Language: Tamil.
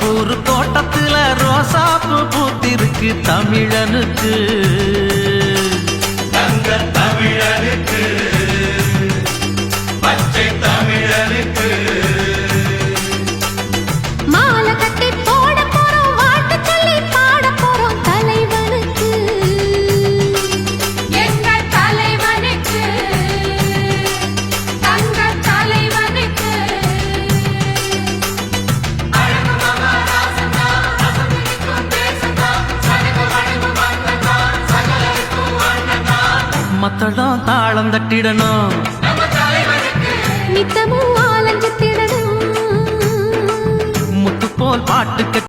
தோட்டத்துல ரோசாப்பு பூத்திருக்கு தமிழனுக்கு. மத்தளம் தாளம் தட்டிடணும் நித்தமும் ஆலஞ்சு திடணும் முத்து போல் பாட்டு